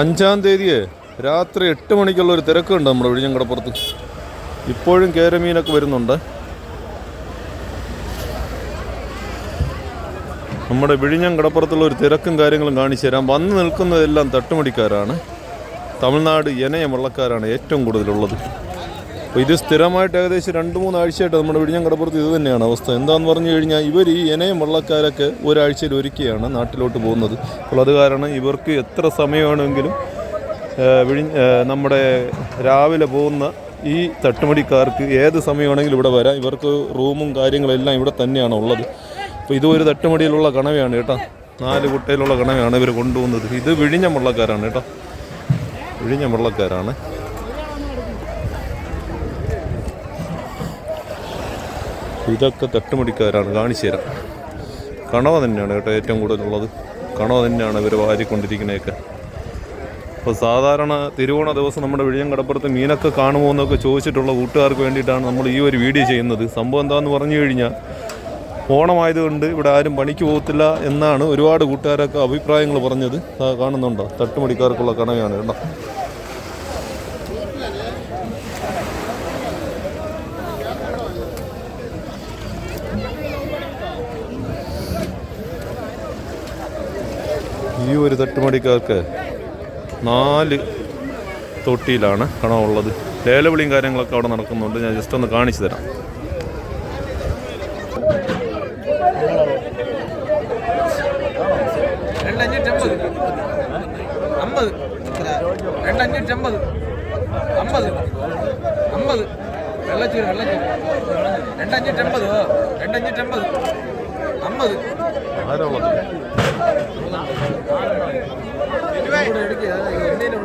അഞ്ചാം തീയതിയെ രാത്രി എട്ട് മണിക്കുള്ള ഒരു തിരക്കുണ്ട് നമ്മുടെ വിഴിഞ്ഞങ്കടപ്പുറത്ത് ഇപ്പോഴും കേരമീനൊക്കെ വരുന്നുണ്ട്. നമ്മുടെ വിഴിഞ്ഞം കടപ്പുറത്തുള്ള ഒരു തിരക്കും കാര്യങ്ങളും കാണിച്ചു തരാം. വന്ന് നിൽക്കുന്നതെല്ലാം തട്ടുമടിക്കാരാണ്. തമിഴ്നാട് ഇനയം വള്ളക്കാരാണ് ഏറ്റവും കൂടുതലുള്ളത്. അപ്പോൾ ഇത് സ്ഥിരമായിട്ട് ഏകദേശം രണ്ട് മൂന്നാഴ്ചയായിട്ട് നമ്മുടെ വിഴിഞ്ഞം കടപ്പുറത്ത് ഇത് തന്നെയാണ് അവസ്ഥ. എന്താണെന്ന് പറഞ്ഞു കഴിഞ്ഞാൽ ഇവർ ഈ ഇനയും വള്ളക്കാരൊക്കെ ഒരാഴ്ചയിൽ ഒരുക്കിയാണ് നാട്ടിലോട്ട് പോകുന്നത്. അപ്പോൾ അത് കാരണം ഇവർക്ക് എത്ര സമയമാണെങ്കിലും വിഴി നമ്മുടെ രാവിലെ പോകുന്ന ഈ തട്ടുമടിക്കാർക്ക് ഏത് സമയമാണെങ്കിലും ഇവിടെ വരാം. ഇവർക്ക് റൂമും കാര്യങ്ങളെല്ലാം ഇവിടെ തന്നെയാണ് ഉള്ളത്. അപ്പോൾ ഇത് ഒരു തട്ടുമടിയിലുള്ള കണവയാണ് കേട്ടോ. നാല് കുട്ടയിലുള്ള കണവയാണ് ഇവർ കൊണ്ടുപോകുന്നത്. ഇത് വിഴിഞ്ഞം വള്ളക്കാരാണ് കേട്ടോ. വിഴിഞ്ഞം വള്ളക്കാരാണ്. ഇതൊക്കെ തട്ടുമടിക്കാരാണ് കാണിച്ചു തരാം കണവ തന്നെയാണ് കേട്ടോ ഏറ്റവും കൂടുതലുള്ളത്. കണവ തന്നെയാണ് ഇവർ വാരിക്കൊണ്ടിരിക്കുന്നതൊക്കെ. അപ്പോൾ സാധാരണ തിരുവോണ ദിവസം നമ്മുടെ വിഴിയം കടപ്പുറത്ത് മീനൊക്കെ കാണുമോ എന്നൊക്കെ ചോദിച്ചിട്ടുള്ള കൂട്ടുകാർക്ക് വേണ്ടിയിട്ടാണ് നമ്മൾ ഈ ഒരു വീഡിയോ ചെയ്യുന്നത്. സംഭവം എന്താണെന്ന് പറഞ്ഞു കഴിഞ്ഞാൽ ഓണമായതുകൊണ്ട് ഇവിടെ ആരും പണിക്ക് പോകത്തില്ല എന്നാണ് ഒരുപാട് കൂട്ടുകാരൊക്കെ അഭിപ്രായങ്ങൾ പറഞ്ഞത്. കാണുന്നുണ്ടോ? തട്ടുമടിക്കാർക്കുള്ള കണവയാണ് കേട്ടോ ഈ ഒരു തട്ടുമടിക്കാർക്ക് നാല് തൊട്ടിയിലാണ് കണമുള്ളത്. ലേലവിളിയും കാര്യങ്ങളൊക്കെ അവിടെ നടക്കുന്നുണ്ട്. ഞാൻ ജസ്റ്റ് ഒന്ന് കാണിച്ചു തരാം. രണ്ടഞ്ഞൂറ്റമ്പത്. രണ്ടഞ്ഞൂറ്റമ്പത് അമ്പത്. അമ്പത്. വെള്ളച്ചൂര് വെള്ളച്ചൂര്. രണ്ടഞ്ഞൂറ്റമ്പത് രണ്ടഞ്ഞൂറ്റമ്പത്. അമ്പത്. ആരാ ഉള്ളത് ഇവിടെ എടുക്ക്, അത് എന്തേലും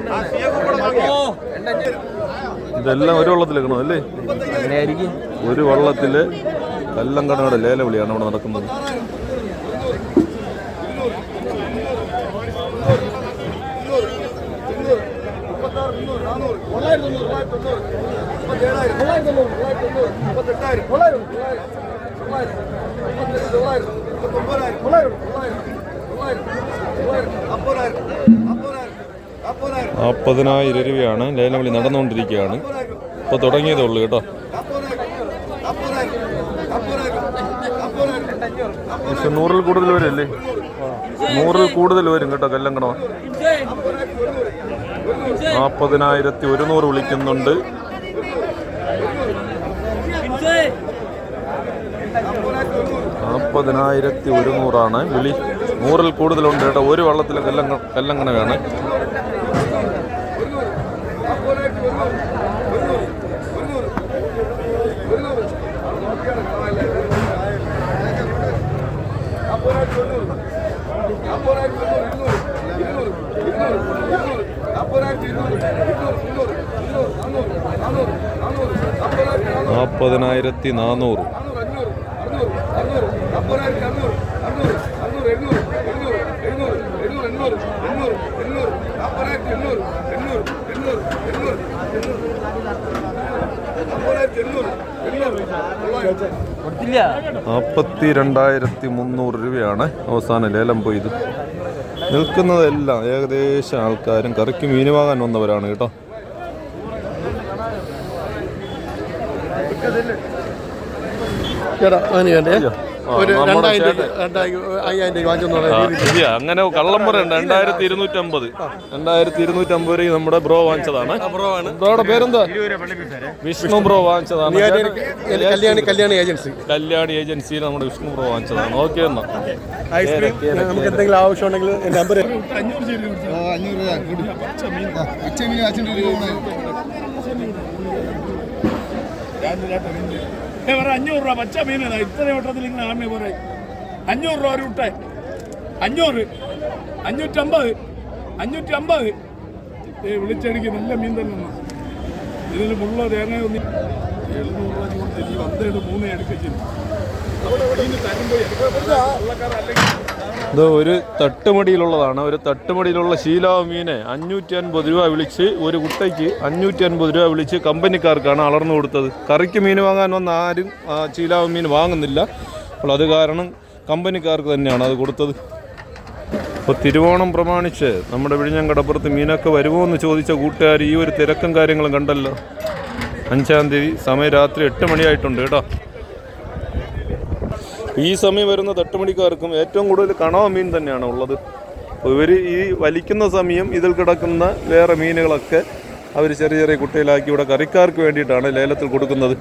നാൽപ്പതിനായിരം രൂപയാണ് ലേലവിളി നടന്നുകൊണ്ടിരിക്കുകയാണ്. ഇപ്പോൾ തുടങ്ങിയതേ ഉള്ളൂ കേട്ടോ. നൂറിൽ കൂടുതൽ വരല്ലേ? നൂറിൽ കൂടുതൽ വരും കേട്ടോ കല്ലങ്കണ നാൽപ്പതിനായിരത്തി ഒരുന്നൂറ് വിളിക്കുന്നുണ്ട്. നാൽപ്പതിനായിരത്തി ഒരുന്നൂറാണ് വിളി നൂറിൽ കൂടുതലുണ്ട് കേട്ടോ. ഒരു വള്ളത്തിലെ കല്ലങ്ങ കല്ലങ്കണയാണ് നാൽപ്പതിനായിരത്തി നാനൂറ് കൊടുത്തില്ല. നാൽപ്പത്തി രണ്ടായിരത്തി മുന്നൂറ് രൂപയാണ് അവസാന ലേലം പോയത്. നിൽക്കുന്നതെല്ലാം ഏകദേശം ആൾക്കാരും കറിക്ക് മീൻ വാങ്ങാൻ വന്നവരാണ് കേട്ടോ. ചേട്ടാ വേണ്ടേ? ഒരു രണ്ടായിരം അയ്യായിരം രൂപ വാങ്ങിച്ചെന്ന് അങ്ങനെ കള്ളം പറയണ്ട. രണ്ടായിരത്തി ഇരുന്നൂറ്റമ്പത്. രണ്ടായിരത്തി ഇരുന്നൂറ്റമ്പത് രൂപ നമ്മുടെ ബ്രോ വാങ്ങിച്ചതാണ്. ബ്രോയുടെ പേരെന്താ? വിഷ്ണു ബ്രോ വാങ്ങിച്ചതാണ്. കല്യാണി കല്യാണി ഏജൻസി. കല്യാണി ഏജൻസിയിൽ നമ്മുടെ വിഷ്ണു ബ്രോ വാങ്ങിച്ചതാണ്. ഓക്കെ എന്നാ. ഐസ്ക്രീം നമുക്ക് എന്തെങ്കിലും ആവശ്യമുണ്ടെങ്കിൽ നമ്പർ രൂപ അഞ്ഞൂറ് രൂപ പച്ച മീനാണ് ഇത്ര വട്ടത്തിൽ ഇങ്ങനെ ആമി പറയും അഞ്ഞൂറ് രൂപ ഒരു വിട്ടെ അഞ്ഞൂറ് അഞ്ഞൂറ്റമ്പത് അഞ്ഞൂറ്റി അമ്പത് ഏ വിളിച്ചടിക്ക് നല്ല മീൻ തന്നെ ഇതിൽ മുള്ള തേങ്ങ ഒന്നും എഴുന്നൂറ് രൂപ കൊടുത്ത് ഈ വന്നേട് മൂന്നേ എടുക്കിച്ചു മീൻ തരുമ്പോൾ ഉള്ളക്കാരല്ലെങ്കിൽ ഇത് ഒരു തട്ടുമടിയിലുള്ളതാണ്. ഒരു തട്ടുമടിയിലുള്ള ശീലാവ് മീനെ അഞ്ഞൂറ്റി അൻപത് രൂപ വിളിച്ച് ഒരു കുട്ടയ്ക്ക് അഞ്ഞൂറ്റി അൻപത് രൂപ വിളിച്ച് കമ്പനിക്കാർക്കാണ് അളർന്നു കൊടുത്തത്. കറിക്ക് മീൻ വാങ്ങാൻ വന്ന ആരും ആ ശീലാവ് മീൻ വാങ്ങുന്നില്ല. അപ്പോൾ അത് കാരണം കമ്പനിക്കാർക്ക് തന്നെയാണ് അത് കൊടുത്തത്. അപ്പോൾ തിരുവോണം പ്രമാണിച്ച് നമ്മുടെ വിഴിഞ്ഞം കടപ്പുറത്ത് മീനൊക്കെ വരുമോ എന്ന് ചോദിച്ച കൂട്ടുകാർ ഈ ഒരു തിരക്കും കാര്യങ്ങളും കണ്ടല്ലോ. അഞ്ചാം തീയതി സമയം രാത്രി എട്ട് മണിയായിട്ടുണ്ട് കേട്ടോ. ഈ സമയം വരുന്ന തട്ടുമണിക്കാർക്കും ഏറ്റവും കൂടുതൽ കണവ മീൻ തന്നെയാണ് ഉള്ളത്. ഇവർ ഈ വലിക്കുന്ന സമയം ഇതിൽ കിടക്കുന്ന വേറെ മീനുകളൊക്കെ അവർ ചെറിയ ചെറിയ കുട്ടികളാക്കി ഇവിടെ കറിക്കാർക്ക് വേണ്ടിയിട്ടാണ് ലേലത്തിൽ കൊടുക്കുന്നത്.